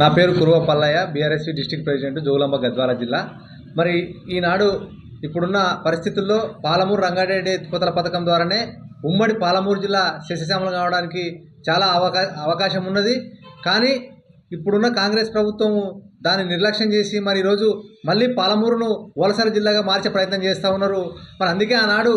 నా పేరు Kuruva Pallaiah BRSV district president Jogulamba Gadwal జిల్లా. మరి ఈనాడు ఇప్పుడున్న పరిస్థితుల్లో పాలమూరు రంగారెడ్డి ఎత్తిపోతల పథకం ద్వారానే ఉమ్మడి పాలమూరు జిల్లా శశశ్యామలం కావడానికి చాలా అవకా అవకాశం ఉన్నది. కానీ ఇప్పుడున్న కాంగ్రెస్ ప్రభుత్వం దాన్ని నిర్లక్ష్యం చేసి మరి ఈరోజు మళ్ళీ పాలమూరును వలసల జిల్లాగా మార్చే ప్రయత్నం చేస్తూ ఉన్నారు. మరి అందుకే ఆనాడు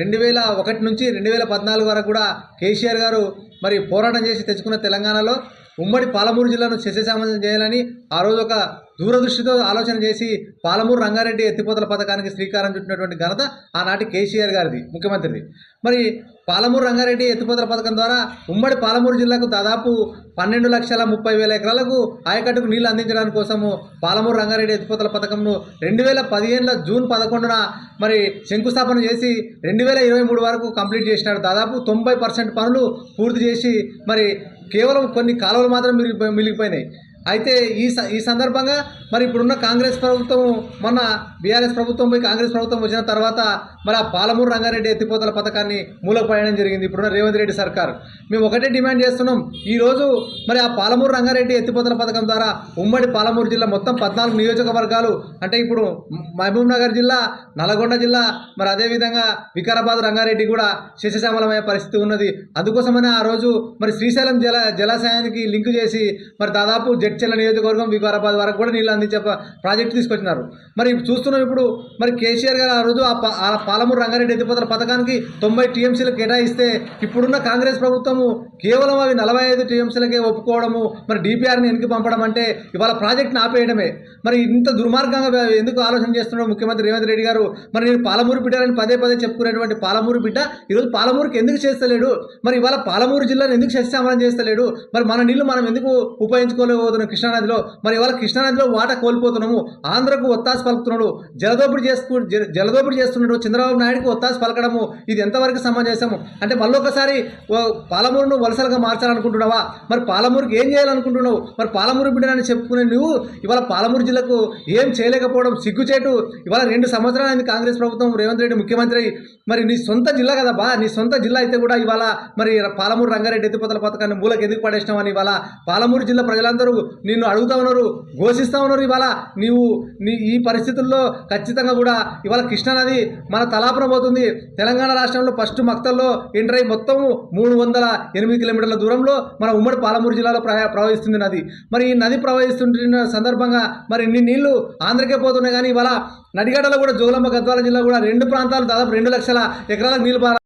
రెండు వేల ఒకటి నుంచి రెండు వేల పద్నాలుగు వరకు కూడా కేసీఆర్ గారు మరి పోరాటం చేసి తెచ్చుకున్న తెలంగాణలో ఉమ్మడి పాలమూరు జిల్లాను శస్యశామలం చేయాలని ఆ రోజు ఒక దూరదృష్టితో ఆలోచన చేసి పాలమూరు రంగారెడ్డి ఎత్తిపోతల పథకానికి శ్రీకారం చుట్టినటువంటి ఘనత ఆనాటి కేసీఆర్ గారిది ముఖ్యమంత్రిది. మరి పాలమూరు రంగారెడ్డి ఎత్తిపోతల పథకం ద్వారా ఉమ్మడి పాలమూరు జిల్లాకు దాదాపు పన్నెండు లక్షల ముప్పై వేల ఎకరాలకు ఆయకట్టుకు నీళ్ళు అందించడానికి కోసము పాలమూరు రంగారెడ్డి ఎత్తిపోతల పథకంను రెండు వేల పదిహేనుల జూన్ పదకొండున మరి శంకుస్థాపన చేసి రెండు వేల ఇరవై మూడు వరకు కంప్లీట్ చేసినాడు. దాదాపు తొంభై పర్సెంట్ పనులు పూర్తి చేసి మరి కేవలం కొన్ని కాలువలు మాత్రం మిగిలిపోయి మిగిలిపోయినాయి. అయితే ఈ స ఈ సందర్భంగా మరి ఇప్పుడున్న కాంగ్రెస్ ప్రభుత్వం మొన్న బీఆర్ఎస్ ప్రభుత్వం పోయి కాంగ్రెస్ ప్రభుత్వం వచ్చిన తర్వాత మరి ఆ పాలమూరు రంగారెడ్డి ఎత్తిపోతల పథకాన్ని మూలపడడం జరిగింది ఇప్పుడున్న రేవంత్ రెడ్డి సర్కార్. మేము ఒకటే డిమాండ్ చేస్తున్నాం. ఈరోజు మరి ఆ పాలమూరు రంగారెడ్డి ఎత్తిపోతల పథకం ద్వారా ఉమ్మడి పాలమూరు జిల్లా మొత్తం పద్నాలుగు నియోజకవర్గాలు అంటే ఇప్పుడు మహబూబ్ నగర్ జిల్లా నల్గొండ జిల్లా మరి అదేవిధంగా వికారాబాద్ రంగారెడ్డి కూడా శశశ్యామలమయ్యే పరిస్థితి ఉన్నది. అందుకోసమనే ఆ రోజు మరి శ్రీశైలం జల జలాశయానికి లింక్ చేసి మరి దాదాపు జడ్చెల్ల నియోజకవర్గం వికారాబాద్ వరకు కూడా నీళ్ళు అందించే ప్రాజెక్టు తీసుకొచ్చినారు. మరి చూస్తున్నాం ఇప్పుడు మరి కేసీఆర్ గారు ఆ రోజు ఆ పాలమూరు రంగారెడ్డి ఎత్తిపోతల పథకానికి తొంభై టీఎంసీలు కేటాయిస్తే ఇప్పుడున్న కాంగ్రెస్ ప్రభుత్వము కేవలం అవి నలభై ఐదు టీఎంసీలకే ఒప్పుకోవడము మరి డిపిఆర్ని వెనక్కి పంపడం అంటే ఇవాళ ప్రాజెక్ట్ని ఆపేయడమే. మరి ఇంత దుర్మార్గంగా ఎందుకు ఆలోచన చేస్తున్నాడు ముఖ్యమంత్రి రేవంత్ రెడ్డి గారు? మరి నేను పాలమూరు బిడ్డని పదే పదే చెప్పుకునేటువంటి పాలమూరు బిడ్డ ఈరోజు పాలమూరుకి ఎందుకు చేస్తలేడు? మరి ఇవాళ పాలమూరు జిల్లాను ఎందుకు శస్యామరం చేస్తలేడు? మరి మన నీళ్ళు మనం ఎందుకు ఉపయోగించుకోలేకపోతున్నాం? కృష్ణానదిలో మరి ఇవాళ కృష్ణానదిలో వాట కోల్పోతున్నాము? ఆంధ్రకు ఒత్తాసు పలుకుతున్నాడు. జలదోపిడి చేసుకు జలదోపిడి చేస్తున్నాడు చంద్రబాబు నాయుడుకి ఒత్తాసు పలకడము. ఇది ఎంతవరకు సమంజసము? అంటే మళ్ళొకసారి ఓ పాలమూరును వలసలుగా మార్చాలనుకుంటున్నావా? మరి పాలమూరుకి ఏం చేయాలనుకుంటున్నావు? మరి పాలమూరు బిడ్డనని చెప్పుకునే నువ్వు ఇవాళ పాలమూరు జిల్లాకు ఏం చేయలేకపోవడం సిగ్గుచేటు? ఇవాళ రెండు సంవత్సరాలు అయింది కాంగ్రెస్ ప్రభుత్వం రేవంత్ రెడ్డి ముఖ్యమంత్రి. మరి నీ సొంత జిల్లా కదా బా నీ సొంత జిల్లా అయితే కూడా ఇవాళ మరి పాలమూరు రంగారెడ్డి ఎత్తిపోతల పథకాన్ని మూలకు ఎందుకు పడేసినావని ఇవాళ పాలమూరు జిల్లా ప్రజలందరూ నిన్ను అడుగుతా ఉన్నారు ఘోషిస్తూ ఉన్నారు ఇవాళ. నీవు నీ ఈ పరిస్థితుల్లో ఖచ్చితంగా కూడా ఇవాళ కృష్ణానది మన తలాపున పోతుంది. తెలంగాణ రాష్ట్రంలో ఫస్ట్ మక్తల్లో ఎంటర్ అయి మొత్తం మూడు వందల ఎనిమిది కిలోమీటర్ల దూరంలో మన ఉమ్మడి పాలమూరు జిల్లాలో ప్రవహిస్తుంది నది. మరి ఈ నది ప్రవహిస్తుంటున్న సందర్భంగా మరి ఇన్ని నీళ్ళు ఆంధ్రకే పోతున్నాయి కానీ ఇవాళ నడిగడలో కూడా జోగులంబ గద్వాల జిల్లా కూడా రెండు ప్రాంతాలు దాదాపు రెండు లక్షల ఎకరాలకు నీళ్ళు పార